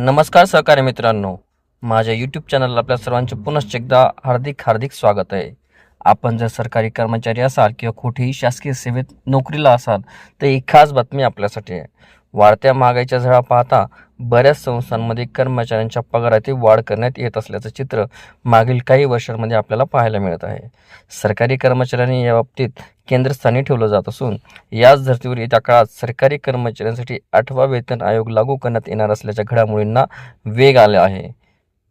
नमस्कार सहकारी मित्रांनो. माझ्या यूट्यूब चॅनलला आपल्या सर्वांचे पुनश्च एकदा हार्दिक हार्दिक स्वागत आहे. आपण जर सरकारी कर्मचारी असाल किंवा कुठेही शासकीय सेवेत नोकरीला असाल तर एक खास बातमी आपल्यासाठी आहे. वाढत्या महागाईच्या झळा पाहता बऱ्याच संस्थांमध्ये कर्मचाऱ्यांच्या पगारातील वाढ करण्यात येत असल्याचं चित्र मागील काही वर्षांमध्ये आपल्याला पाहायला मिळत आहे. सरकारी कर्मचाऱ्यांनी या बाबतीत केंद्रस्थानी ठेवलं जात असून याच धर्तीवर येत्या काळात सरकारी कर्मचाऱ्यांसाठी आठवा वेतन आयोग लागू करण्यात येणार असल्याच्या घडामोडींना वेग आला आहे.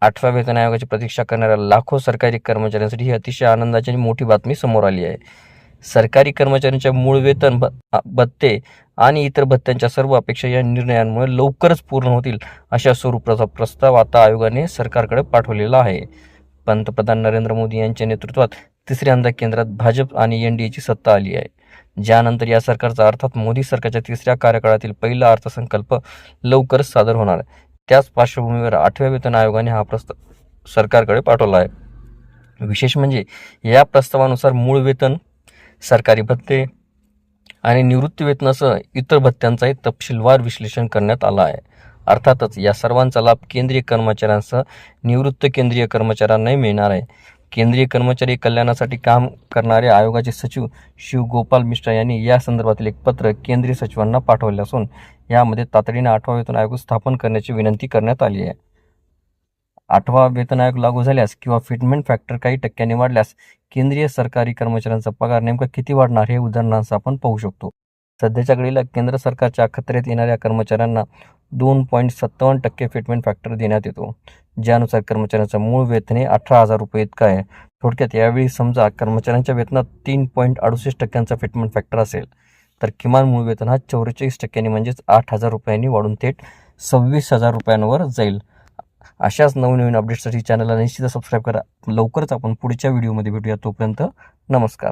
आठव्या वेतन आयोगाची प्रतीक्षा करणाऱ्या लाखो सरकारी कर्मचाऱ्यांसाठी ही अतिशय आनंदाची आणि मोठी बातमी समोर आली आहे. सरकारी कर्मचाऱ्यांच्या मूळ वेतन भत्ते आणि इतर भत्त्यांच्या सर्व अपेक्षा या निर्णयांमुळे लवकरच पूर्ण होतील अशा स्वरूपाचा प्रस्ताव आता आयोगाने सरकारकडे पाठवलेला आहे. पंतप्रधान नरेंद्र मोदी यांच्या नेतृत्वात तिसऱ्यांदा केंद्रात भाजप आणि एन डी एची सत्ता आली आहे. ज्यानंतर या सरकारचा अर्थात मोदी सरकारच्या तिसऱ्या कार्यकाळातील पहिला अर्थसंकल्प लवकरच सादर होणार आहे. त्याच पार्श्वभूमीवर आठव्या वेतन आयोगाने हा प्रस्ताव सरकारकडे पाठवला आहे. विशेष म्हणजे या प्रस्तावानुसार मूळ वेतन सरकारी भत्ते आणि निवृत्तीवेतनासह इतर भत्त्यांचाही तपशीलवार विश्लेषण करण्यात आलं आहे. अर्थातच या सर्वांचा लाभ केंद्रीय कर्मचाऱ्यांसह निवृत्त केंद्रीय कर्मचाऱ्यांनाही मिळणार आहे. केंद्रीय कर्मचारी कल्याणासाठी काम करणारे आयोगाचे सचिव शिवगोपाल मिश्रा यांनी या संदर्भातील एक पत्र केंद्रीय सचिवांना पाठवले असून यामध्ये तातडीने आठवा वेतन आयोग स्थापन करण्याची विनंती करण्यात आली आहे. आठवा वेतन आयोग लागू झाल्यास किंवा फिटमेंट फॅक्टर काही टक्क्यांनी वाढल्यास केंद्रीय सरकारी कर्मचाऱ्यांचा पगार नेमका किती वाढणार हे उदाहरणार्थ आपण पाहू शकतो. सध्याच्या घडीला केंद्र सरकारच्या अखत्यारीत येणाऱ्या कर्मचाऱ्यांना दोन पॉईंट सत्तावन्न टक्के फिटमेंट फॅक्टर देण्यात येतो ज्यानुसार कर्मचाऱ्यांचं मूळ वेतन हे अठरा हजार रुपये इतकं आहे. थोडक्यात यावेळी समजा कर्मचाऱ्यांच्या वेतनात तीन पॉईंट अडुसष्ट टक्क्यांचा फिटमेंट फॅक्टर असेल तर किमान मूळ वेतन हा चौवेचाळीस टक्क्यांनी म्हणजेच आठ हजार रुपयांनी वाढून थेट सव्वीस हजार रुपयांवर जाईल. अशाच नवनवीन अपडेट्ससाठी चॅनलला निश्चितच सबस्क्राईब करा. लवकरच आपण पुढच्या व्हिडिओमध्ये भेटूया. तोपर्यंत नमस्कार.